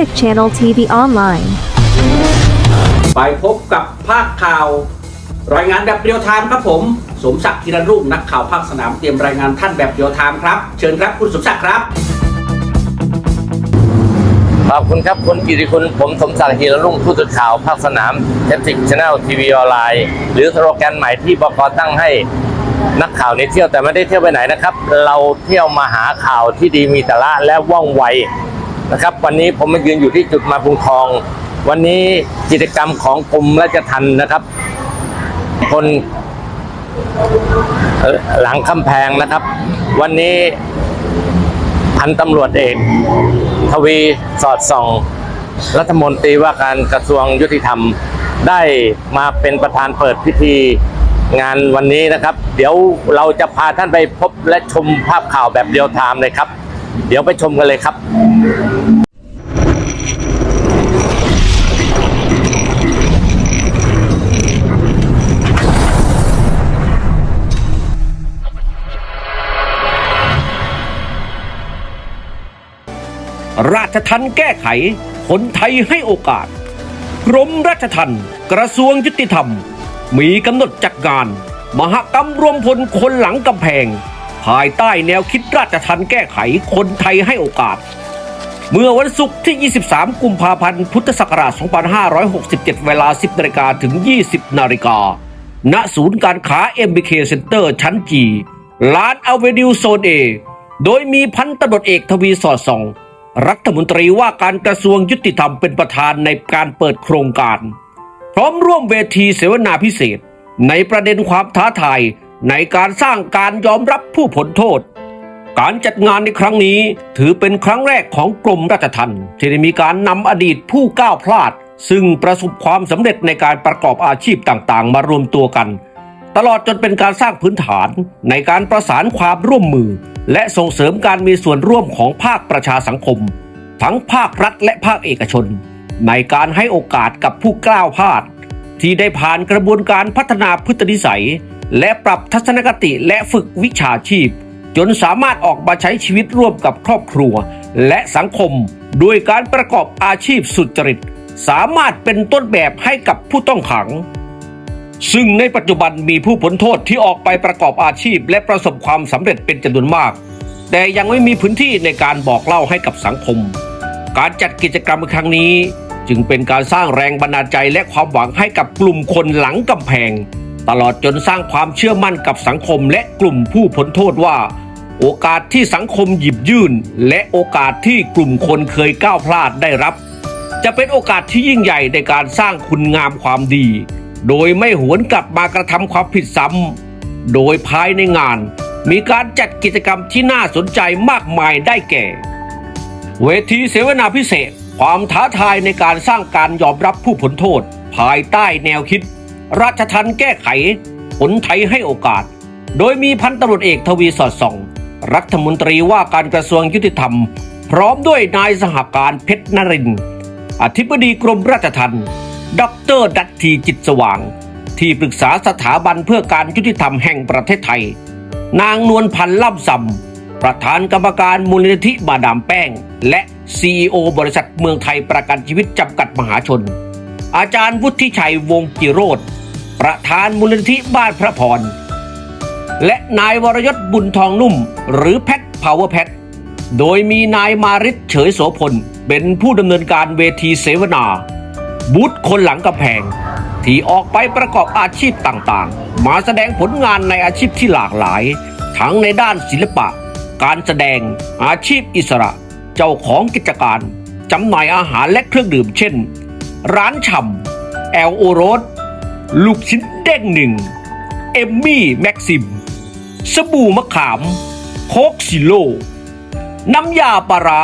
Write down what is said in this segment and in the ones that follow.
Traffic Channel TV Online ไปพบกับภาคข่าว รายงานแบบเรียลไทม์ครับผม สมศักดิ์ธีรรุ่งนักข่าวภาคสนามเตรียมรายงานท่านแบบเรียลไทม์ครับ เชิญครับคุณสมศักดิ์ครับ ขอบคุณครับคุณกิติคุณผมสมศักดิ์ฮีรรุ่งผู้สื่อข่าวภาคสนามเทปติกช n แนลทีวีออนไลน์หรือสโลแกนใหม่ที่บกตั้งให้นักข่าวในเที่ยวแต่ไม่ได้เที่ยวไปไหนนะครับ เราเที่ยวมาหาข่าวที่ดีมีสาระและว่องไว นะครับ วันนี้ผมมายืนอยู่ที่จุดมาบุงทอง วันนี้กิจกรรมของกรมราชทัณฑ์นะครับ คนหลังคำแพงนะครับ วันนี้พันตำรวจเอกทวีสอดส่อง รัฐมนตรีว่าการกระทรวงยุติธรรมได้มาเป็นประธานเปิดพิธีงานวันนี้นะครับ เดี๋ยวเราจะพาท่านไปพบและชมภาพข่าวแบบเรียลไทม์เลยครับ เดี๋ยวไปชมกันเลยครับราชทันแก้ไข คนไทยให้โอกาส กรมราชทันกระทรวงยุติธรรม มีกำหนดจัดงาน มหกรรมรวมพลคนหลังกำแพง ภายใต้แนวคิดราชทันแก้ไขคนไทยให้โอกาส เมื่อวันศุกร์ที่ 23 กุมภาพันธ์ พุทธศักราช 2567 เวลา 10นาฬิกาถึง 20นาฬิกา ณ ศูนย์การค้า MBK Center ชั้นจีลานอเวนิวโซนเอ โดยมีพันตำรวจเอกทวีสอดส่อง รัฐมนตรีว่าการกระทรวงยุติธรรมเป็นประธานในการเปิดโครงการ พร้อมร่วมเวทีเสวนาพิเศษ ในประเด็นความท้าทาย ในการสร้างการยอมรับผู้ผลโทษ การจัดงานในครั้งนี้ถือเป็นครั้งแรกของกรมราชทัณฑ์ที่ได้มีการนำอดีตผู้ก้าวพลาด ซึ่งประสบความสำเร็จในการประกอบอาชีพต่างๆ มารวมตัวกัน ตลอดจนเป็นการสร้างพื้นฐานในการประสานความร่วมมือ และส่งเสริมการมีส่วนร่วมของภาคประชาสังคม ทั้งภาครัฐและภาคเอกชน ในการให้โอกาสกับผู้กล้าวพลาด ที่ได้ผ่านกระบวนการพัฒนาพฤตินิสัย และปรับทัศนคติและฝึกวิชาชีพ จนสามารถออกมาใช้ชีวิตร่วมกับครอบครัว และสังคม โดยการประกอบอาชีพสุจริต สามารถเป็นต้นแบบให้กับผู้ต้องขัง ซึ่งในปัจจุบันมีผู้พ้นโทษที่ออกไปประกอบอาชีพ และประสบความสำเร็จเป็นจำนวนมาก แต่ยังไม่มีพื้นที่ในการบอกเล่าให้กับสังคม การจัดกิจกรรมครั้งนี้ จึงเป็นการสร้างแรงบันดาลใจและความหวังให้กับกลุ่มคนหลังกำแพง ตลอดจนสร้างความเชื่อมั่นกับสังคมและกลุ่มผู้พ้นโทษว่า โอกาสที่สังคมหยิบยื่น และโอกาสที่กลุ่มคนเคยก้าวพลาดได้รับ จะเป็นโอกาสที่ยิ่งใหญ่ในการสร้างคุณงามความดี โดยไม่หวนกลับมากระทำความผิดซ้ำโดยภายในงาน มีการจัดกิจกรรมที่น่าสนใจมากมายได้แก่ เวทีเสวนาพิเศษ ความท้าทายในการสร้างการยอมรับผู้ผลโทษ ภายใต้แนวคิด ราชทันแก้ไข ผลไทยให้โอกาส โดยมีพันตำรวจเอกทวีสอดส่อง รัฐมนตรีว่าการกระทรวงยุติธรรม พร้อมด้วยนายสหการเพชรนรินทร์อธิบดีกรมราชทัณฑ์ดอกเตอรดัตทีจิตสว่าง ที่ปรึกษาสถาบันเพื่อการยุติธรรมแห่งประเทศไทย นางนวลพันธ์ล่ำซำประธานกรรมการมูลนิธิมาดามแป้ง และ CEO บริษัทเมืองไทยประกันชีวิตจำกัดมหาชน อาจารย์วุฒิชัยวงกิโรธ ประธานมูลนิธิบ้านพระพร และนายวรยศบุญทองนุ่ม หรือแพทพาวเวอร์แพทโดยมีนายมาริศเฉยโสพล เป็นผู้ดำเนินการเวทีเสวนา บูธคนหลังกำแพง ที่ออกไปประกอบอาชีพต่างๆ มาแสดงผลงานในอาชีพที่หลากหลาย ทั้งในด้านศิลปะ การแสดง อาชีพอิสระ เจ้าของกิจการจำหน่ายอาหารและเครื่องดื่มเช่น ร้านฉ่ำแอลโอโรส ลูกชิ้นเด้งหนึ่ง เอมมี่แม็กซิม สบู่มะขาม โคกซิโล น้ำยาปลาร้า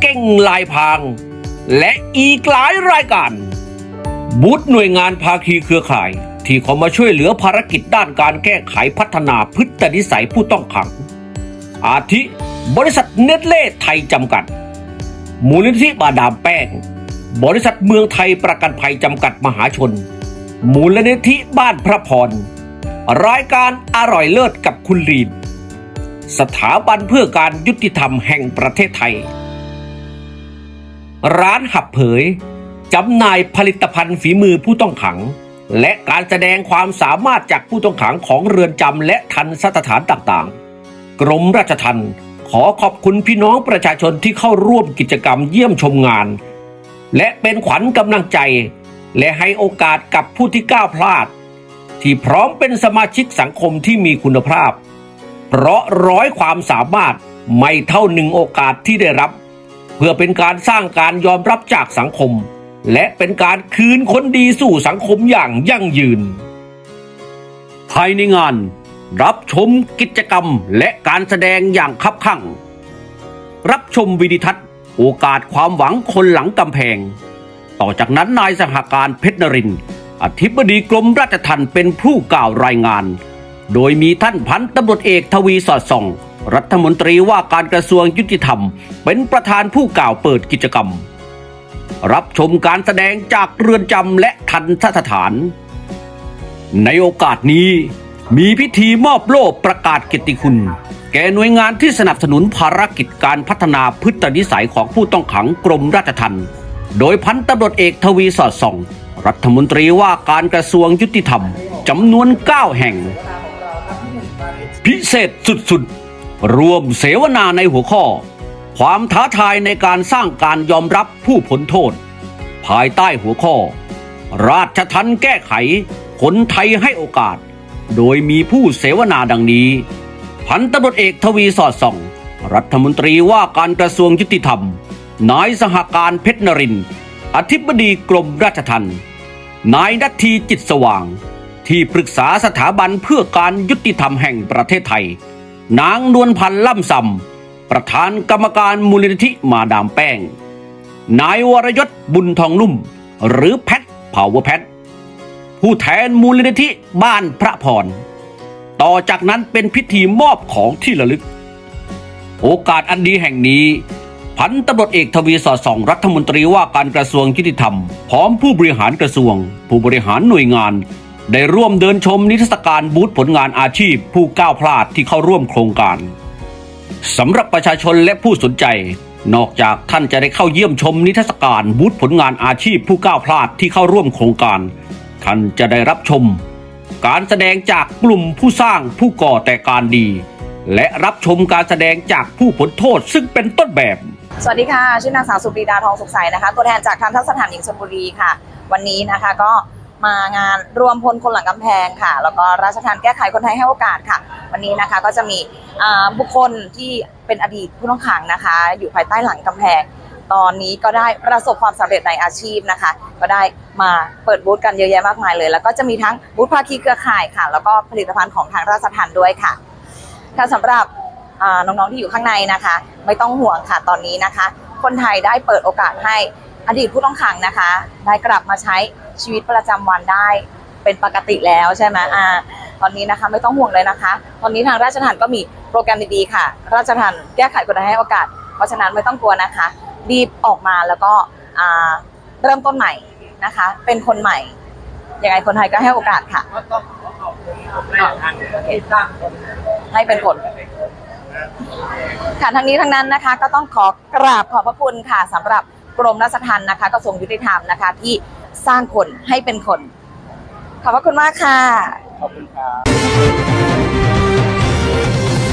เก่งลายพาง และอีกหลายรายการ บูธหน่วยงานภาคีเครือข่าย ที่เขามาช่วยเหลือภารกิจด้านการแก้ไขพัฒนาพฤตินิสัยผู้ต้องขัง อาทิ บริษัทเนตเล่ไทยจำกัด มูลนิธิบาดามแป้ง บริษัทเมืองไทยประกันภัยจำกัดมหาชน มูลนิธิบ้านพระพร รายการอร่อยเลิศกับคุณรีน สถาบันเพื่อการยุติธรรมแห่งประเทศไทย ร้านหับเผยจำหน่ายผลิตภัณฑ์ฝีมือผู้ต้องขัง และการแสดงความสามารถจากผู้ต้องขังของเรือนจำและทันสถานต่างๆ กรมราชทัณฑ์ขอขอบคุณพี่น้องประชาชนที่เข้าร่วมกิจกรรมเยี่ยมชมงาน และเป็นขวัญกำลังใจ และให้โอกาสกับผู้ที่ก้าวพลาด ที่พร้อมเป็นสมาชิกสังคมที่มีคุณภาพ เพราะร้อยความสามารถไม่เท่าหนึ่งโอกาสที่ได้รับ เพื่อเป็นการสร้างการยอมรับจากสังคม และเป็นการคืนคนดีสู่สังคมอย่างยั่งยืน ภายในงาน รับชมกิจกรรมและการแสดงอย่างคับคั่ง รับชมวิดิทัศน์ โอกาสความหวังคนหลังกำแพง ต่อจากนั้นนายสหการเพชรนรินทร์อธิบดีกรมราชทัณฑ์เป็นผู้กล่าวรายงาน โดยมีท่านพันตำรวจเอกทวีสอดส่อง รัฐมนตรีว่าการกระทรวงยุติธรรม เป็นประธานผู้กล่าวเปิดกิจกรรม รับชมการแสดงจากเรือนจำและทันทสถาน ในโอกาสนี้มีพิธีมอบโล่ประกาศเกียรติคุณ แก่หน่วยงานที่สนับสนุนภารกิจการพัฒนาพฤตินิสัยของผู้ต้องขังกรมราชทัณฑ์ โดยพันตำรวจเอกทวีสอดส่อง รัฐมนตรีว่าการกระทรวงยุติธรรมจำนวน 9 แห่ง พิเศษสุดๆ รวมเสวนาในหัวข้อ ความท้าทายในการสร้างการยอมรับผู้พ้นโทษ ภายใต้หัวข้อ ราชทันแก้ไข คนไทยให้โอกาส โดยมีผู้เสวนาดังนี้ พันตำรวจเอกทวีสอดส่อง รัฐมนตรีว่าการกระทรวงยุติธรรม นายสหการเพชรนรินทร์อธิบดีกรมราชทัณฑ์นายนัททีจิตสว่าง ที่ปรึกษาสถาบันเพื่อการยุติธรรมแห่งประเทศไทย นางนวลพันธ์ล่ำซำประธานกรรมการมูลนิธิมาดามแป้ง นายวรยศบุญทองนุ่ม หรือแพทเผาวแพทผู้แทนมูลนิธิบ้านพระพร ต่อจากนั้นเป็นพิธีมอบของที่ระลึก โอกาสอันดีแห่งนี้ พันตำรวจเอกทวีสอดส่องรัฐมนตรีว่าการกระทรวงยุติธรรม พร้อมผู้บริหารกระทรวง ผู้บริหารหน่วยงาน ได้ร่วมเดินชมนิทรรศการบูธผลงานอาชีพ ผู้ก้าวพลาดที่เข้าร่วมโครงการสำหรับประชาชนและผู้สนใจ นอกจากท่านจะได้เข้าเยี่ยมชมนิทรรศการบูธผลงานอาชีพ ผู้ก้าวพลาดที่เข้าร่วมโครงการ ท่านจะได้รับชม การแสดงจากกลุ่มผู้สร้างผู้ก่อแต่การดี และรับชมการแสดงจากผู้พ้นโทษซึ่งเป็นต้นแบบ สวัสดีค่ะ ชื่อนางสาวสุปรีดาทองสุขใสนะคะ ตัวแทนจากทันทสถานหญิงชลบุรีค่ะ วันนี้นะคะก็มางานรวมพลคนหลังกำแพงค่ะ แล้วก็ราชทานแก้ไขคนไทยให้โอกาสค่ะ วันนี้นะคะก็จะมีบุคคลที่เป็นอดีตผู้ต้องขังนะคะ อยู่ภายใต้หลังกำแพง ตอนนี้ก็ได้ประสบความสำเร็จในอาชีพนะคะ ก็ได้มาเปิดบูธกันเยอะแยะมากมายเลย แล้วก็จะมีทั้งบูธภาคีเครือข่ายค่ะ แล้วก็ผลิตภัณฑ์ของทางราชทันด้วยค่ะค่ะสำหรับ น้องๆที่อยู่ข้างในนะคะ ไม่ต้องห่วงค่ะตอนนี้นะคะ คนไทยได้เปิดโอกาสให้อดีตผู้ต้องขังนะคะ ได้กลับมาใช้ชีวิตประจำวันได้เป็นปกติแล้วใช่ไหมอ่าตอนนี้นะคะไม่ต้องห่วงเลยนะคะ ตอนนี้ทางราชทัณฑ์ก็มีโปรแกรมดีๆค่ะ ราชทัณฑ์แก้ไขกฎหมายให้โอกาส เพราะฉะนั้นไม่ต้องกลัวนะคะรีบออกมาแล้วก็อ่าเริ่มต้นใหม่นะคะ เป็นคนใหม่ยังไงคนไทยก็ให้โอกาสค่ะให้เป็นคน ค่ะทั้งนี้ทั้งนั้นนะคะ ก็ต้องขอกราบขอบพระคุณค่ะสำหรับกรมราชทัณฑ์นะคะกระทรวงยุติธรรมนะคะ ที่สร้างคนให้เป็นคน ขอบพระคุณมากค่ะ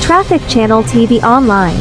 Traffic Channel TV Online